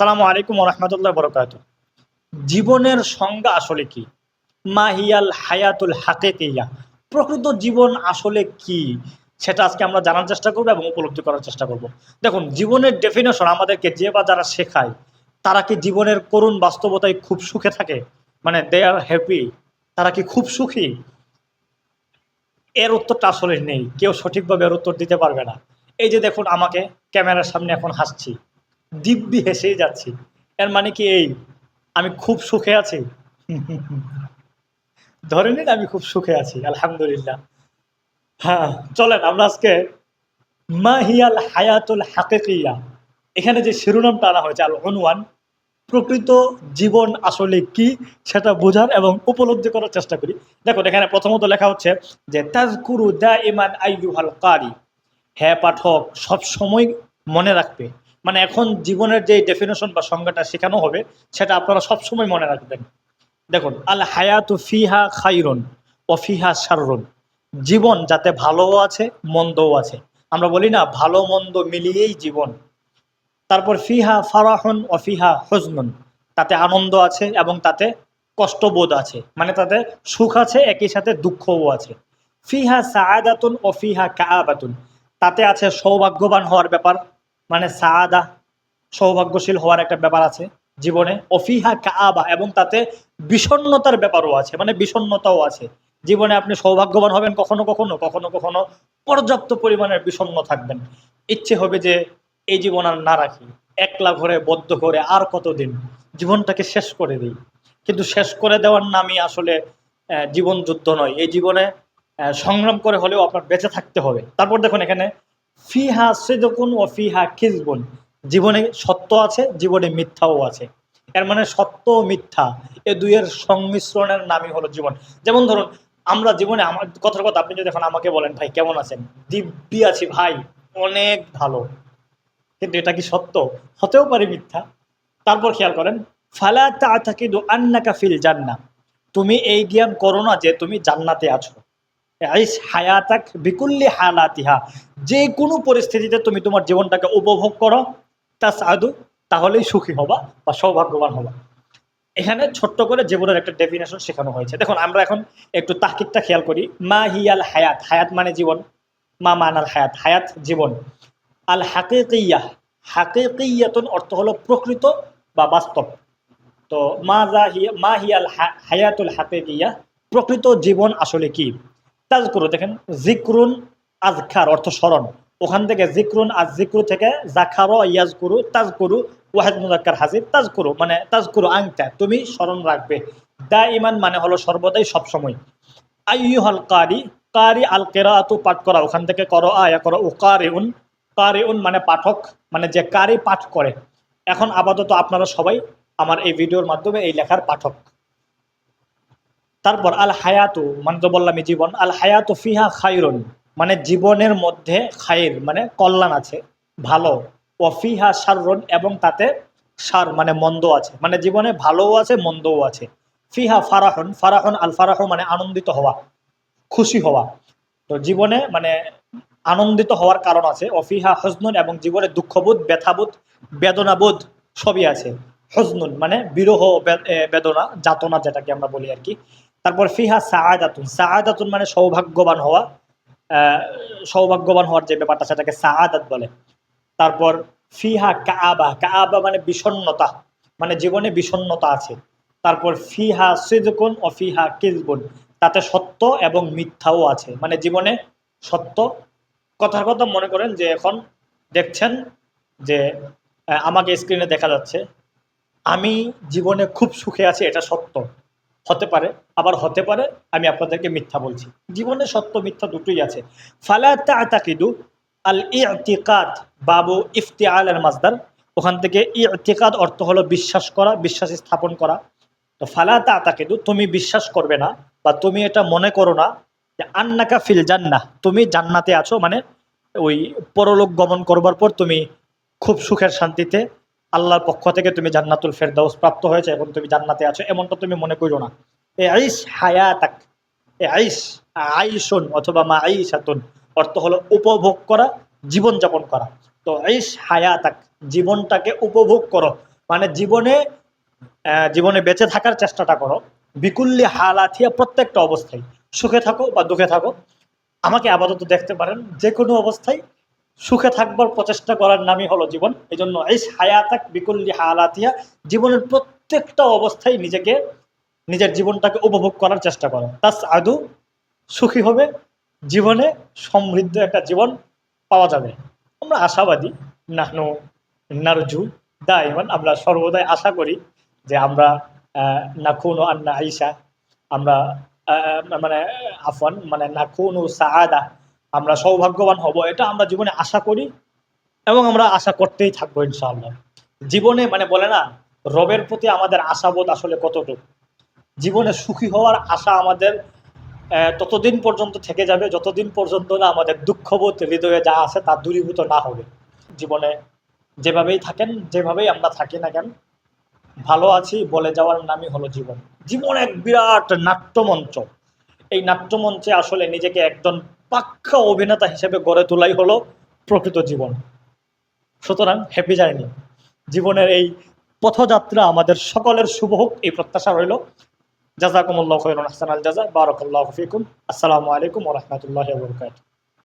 আসসালামু আলাইকুম রহমতুল্লাহ বরকাত জীবনের সংজ্ঞা আসলে কি? মাহিয়াল হায়াতুল হাকিকিয়া। প্রকৃত জীবন আসলে কি? সেটা আজকে আমরা জানার চেষ্টা করব এবং উপলব্ধি করার চেষ্টা করব। দেখুন, জীবনের ডেফিনেশন আমাদেরকে যে বা যারা শেখায়, তারা কি জীবনের করুণ বাস্তবতায় খুব সুখে থাকে? মানে দে আর হ্যাপি তারা কি খুব সুখী? এর উত্তরটা আসলে নেই। কেউ সঠিকভাবে এর উত্তর দিতে পারবে না। এই যে দেখুন, আমাকে ক্যামেরার সামনে এখন হাসছি। দিব্যি হেসেই যাচ্ছি। এর মানে কি এই? আমি খুব সুখে আছি? ধরে নিন আমি খুব সুখে আছি, আলহামদুলিল্লাহ। হ্যাঁ চলেন আমরা আজকে মাহিয়াল হায়াতুল হাকিকিয়া। এখানে যে শিরোনামটা আনা হয়েছে আল অনুয়ান প্রকৃত জীবন আসলে কি সেটা বোঝার এবং উপলব্ধি করার চেষ্টা করি। দেখো এখানে প্রথমত লেখা হচ্ছে যে, তাজকুরু দা ইমান আইয়ুহাল কারি। হ্যাঁ পাঠক সব সময় মনে রাখবে মানে এখন জীবনের যে ডেফিনেশন বা সংজ্ঞাটা শেখানো হবে, সেটা আপনারা সব সময় মনে রাখবেন। দেখুন, আল হায়াতু ফিহা খাইরুন ও ফিহা সারুন জীবন যাতে ভালোও আছে, মন্দও আছে। আমরা বলি না, ভালো মন্দ মিলিয়েই জীবন। তারপর ফিহা ফারাহন ও ফিহা হজনুন। তাতে আনন্দ আছে এবং তাতে কষ্টবোধ আছে। মানে তাতে সুখ আছে, একই সাথে দুঃখও আছে। ফিহা সাআদাতুন ও ফিহা কাআবাতুন। তাতে আছে সৌভাগ্যবান হওয়ার ব্যাপার মানে সাআদা সৌভাগ্যশীল হওয়ার একটা ব্যাপার আছে জীবনে। অফিহা কাআবা এবং তাতে বিষণ্ণতার ব্যাপারও আছে মানে বিষণ্ণতাও আছে। জীবনে আপনি সৌভাগ্যবান হবেন কখনো কখনো কখনো কখনো পর্যাপ্ত পরিমাণের বিষণ্ণ থাকবেন। ইচ্ছে হবে যে এই জীবন আর না রাখি, একলা ঘরে বদ্ধ করে আর কতদিন? জীবনটাকে শেষ করে দিই। কিন্তু শেষ করে দেওয়ার নামই আসলে জীবন যুদ্ধ নয়। এই জীবনে সংগ্রাম করে হলেও আপনার বেঁচে থাকতে হবে। তারপর দেখুন এখানে ফিহা সেদকুন ও ফিহা খিজবুন জীবনে সত্য আছে, জীবনে মিথ্যাও আছে। এর মানে সত্য ও মিথ্যা, এ দুইয়ের সংমিশ্রণের নামই হলো জীবন। যেমন ধরুন, আমরা জীবনে আমার, কথার কথা আপনি যদি এখন আমাকে বলেন, ভাই, কেমন আছেন? দিব্যি আছি, ভাই, অনেক ভালো। কিন্তু এটা কি সত্য? হতেও পারে মিথ্যা। তারপর খেয়াল করেন, ফালা তা থাকিদু আন্নাকা ফিল জান্না তুমি এই জ্ঞান করো না যে তুমি জান্নাতে আছো। আইস হায়াতাক বিকুল্লি হালাতিহা। যে কোনো পরিস্থিতিতে তুমি তোমার জীবনটাকে উপভোগ করো তা সাধু তাহলেই সুখী হবা বা সৌভাগ্যবান হবা। এখানে ছোট্ট করে জীবনের একটা ডেফিনেশন শেখানো হয়েছে। দেখুন, আমরা এখন একটু তাহকিকটা খেয়াল করি। মা হিয়াল হায়াত হায়াত মানে জীবন, মা মানাল হায়াত হায়াত জীবন। আল হাকিকিয়া, হাকিকিয়াতুন অর্থ হলো প্রকৃত বা বাস্তব। তো মা যা মা হিয়াল হায়াতুল হাকিকিয়া, প্রকৃত জীবন আসলে কি? তাজ করু দেখেন, জিক্রুন আজখার, অর্থ স্মরণ। ওখান থেকে জিক্রুন আজ জিক্রু থেকে জাখারো ইয়াজ করু তাজ করু ওয়াহেদ মুজাক্কার হাজির। তাজ করু মানে তাজ করু আংটা, তুমি স্মরণ রাখবে। দা ইমান মানে হলো সর্বদাই সবসময়। আইয়ুহাল কারি কারি আল কেরাতু পাঠ করা, ওখান থেকে করো আয়া, করো ও কারে উন কারে উন মানে পাঠক মানে যে কারি পাঠ করে। এখন আপাতত আপনারা সবাই আমার এই ভিডিওর মাধ্যমে এই লেখার পাঠক। তারপর আল হায়াতু মানে তো বললাম জীবন আল হায়াতু ফিহা খাইরুন মানে জীবনের মধ্যে খাইর মানে কল্যাণ আছে, ভালো। ও ফিহা সারুন এবং তাতে সার মানে মন্দ আছে মানে জীবনে ভালোও আছে, মন্দও আছে। ফিহা ফারাহন ফারাহন আল ফারাহ মানে আনন্দিত হওয়া, খুশি হওয়া। তো জীবনে মানে আনন্দিত হওয়ার কারণ আছে অফিহা হজনুন, এবং জীবনে দুঃখবোধ, ব্যথাবোধ, বেদনাবোধ সবই আছে। হজনুন মানে বিরহ বেদনা, যাতনা যেটাকে আমরা বলি আর কি। তারপর ফিহা সাআদাতুন। সাআদাতুন মানে সৌভাগ্যবান হওয়া। সৌভাগ্যবান হওয়ার যে ব্যাপারটা, সেটাকে সাআদাত বলে। তারপর ফিহা কাআবা। কাআবা মানে বিষণ্ণতা মানে জীবনে বিষণ্ণতা আছে। তারপর ফিহা সিদকুন ও ফিহা কিজবুন তাতে সত্য এবং মিথ্যাও আছে। মানে জীবনে সত্য। কথার কথা মনে করেন যে এখন দেখছেন যে আমাকে স্ক্রিনে দেখা যাচ্ছে। আমি জীবনে খুব সুখে আছি, এটা সত্য। হতে পারে, আবার হতে পারে, আমি আপনাদেরকে মিথ্যা বলছি। জীবনে সত্য, মিথ্যা দুটোই আছে। ফালা তাকিদু আল ইতিকাদ বাবু ইফতিয়াল এর মাজদার ওখান থেকে ইতিকাদ অর্থ হলো বিশ্বাস করা, বিশ্বাস স্থাপন করা। তো ফালা তাকিদু তুমি বিশ্বাস করবে না বা তুমি এটা মনে করো না যে আন্নাকা ফিল জান্না তুমি জান্নাতে আছো মানে ওই পরলোক গমন করবার পর তুমি খুব সুখের শান্তিতে আল্লাহর পক্ষ থেকে তুমি জান্নাতুল ফেরদাউস প্রাপ্ত হয়েছে এবং তুমি জান্নাতে আছো, এমনটা তুমি মনে করো না। এ আইস হায়াতাক, এ আইস আইসুন অথবা মা আইসাতুন, অর্থ হলো উপভোগ করা, জীবনযাপন করা। তো আইস হায়াতাক, জীবনটাকে উপভোগ করো। মানে জীবনে জীবনে বেঁচে থাকার চেষ্টাটা করো। বিকুল্লি হালাথিয়া প্রত্যেকটা অবস্থায়। সুখে থাকো বা দুঃখে থাকো। আমাকে আপাতত দেখতে পারেন যে কোনো অবস্থায় সুখে থাকবার প্রচেষ্টা করার নামই হলো জীবন। এই জন্য এই হায়াতাক বিকুল্লি হালাতিয়া, জীবনের প্রত্যেকটা অবস্থায় নিজেকে, নিজের জীবনটাকে উপভোগ করার চেষ্টা করো। তাস আদু সুখী হবে, জীবনে সমৃদ্ধ একটা জীবন পাওয়া যাবে। আমরা আশাবাদী, নাহনু নারজু দাইমান আমরা সর্বদাই আশা করি যে আমরা নাখুন আন্না আইসা, আমরা মানে আফওয়ান মানে নাখুন ও সাআদা আমরা সৌভাগ্যবান হব, এটা আমরা জীবনে আশা করি এবং আমরা আশা করতেই থাকব ইনশাআল্লাহ। জীবনে মানে বলে না, রবের প্রতি আমাদের আশাবোধ আসলে কতটুকু? জীবনে সুখী হওয়ার আশা আমাদের ততদিন পর্যন্ত থেকে যাবে, যতদিন পর্যন্ত না আমাদের দুঃখবোধ হৃদয়ে যা আছে তা দূরীভূত না হবে। জীবনে যেভাবেই থাকেন, যেভাবেই আমরা থাকি না কেন, ভালো আছি, বলে যাওয়ার নামই হলো জীবন। জীবন এক বিরাট নাট্যমঞ্চ। এই নাট্যমঞ্চে আসলে নিজেকে একজন পাক্কা অভিনেতা হিসেবে গড়ে তোলাই হলো প্রকৃত জীবন। সুতরাং হ্যাপি জার্নি জীবনের এই পথযাত্রা আমাদের সকলের শুভ হোক, এই প্রত্যাশা রইল। জাজাকুমুল্লাহ হাসান আল জাজা বারকুল্লাহ ফিকুম। আসসালামু আলাইকুম ওরহমতুল্লাহ বারাকাতুহু।